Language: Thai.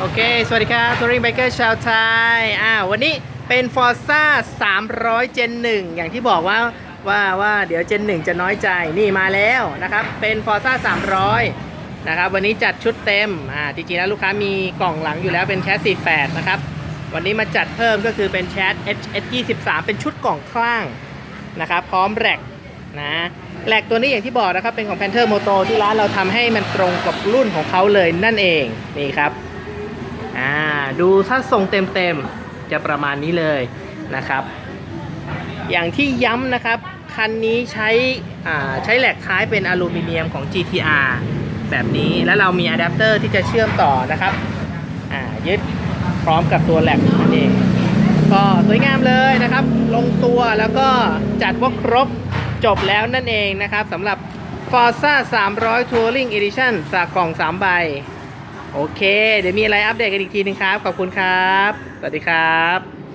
โอเค สวัสดีครับทัวริงไบเกอร์ชาวไทย อ่า วันนี้เป็น Forza 300 Gen 1 อย่างที่บอกว่าว่าว่าเดี๋ยว Gen 1 จะน้อยใจ นี่มาแล้วนะครับ เป็น Forza 300 นะครับ วันนี้จัดชุดเต็ม อ่า จริงๆ แล้วลูกค้ามีกล่องหลังอยู่แล้วเป็นแชส48 นะครับ วันนี้มาจัดเพิ่มก็คือเป็นแชส HS 23เป็นชุดกล่องข้างนะครับ พร้อมแร็กนะแรกตัวนี้อย่างที่บอกนะครับ เป็นของ Panther Moto ที่ร้านเราทำให้มันตรงกับรุ่นของเขาเลยนั่นเอง นี่ครับ อ่าดูถ้าทรงเต็มๆ จะประมาณนี้เลยนะครับ อย่างที่ย้ำนะครับ คันนี้ใช้ใช้แหลกท้ายเป็นอลูมิเนียมของ GTR แบบนี้แล้วเรามีอะแดปเตอร์ที่จะเชื่อมต่อนะครับยึดพร้อมกับตัวแหลกนั่นเองก็สวยงามเลยนะครับ ลงตัวแล้วก็จัดว่าครบจบแล้วนั่นเองนะครับสำหรับ Forza 300 Touring Edition สากกล่อง 3 ใบ โอเค เดี๋ยวมีอะไรอัปเดตกันอีกทีนึงครับ ขอบคุณครับ สวัสดีครับ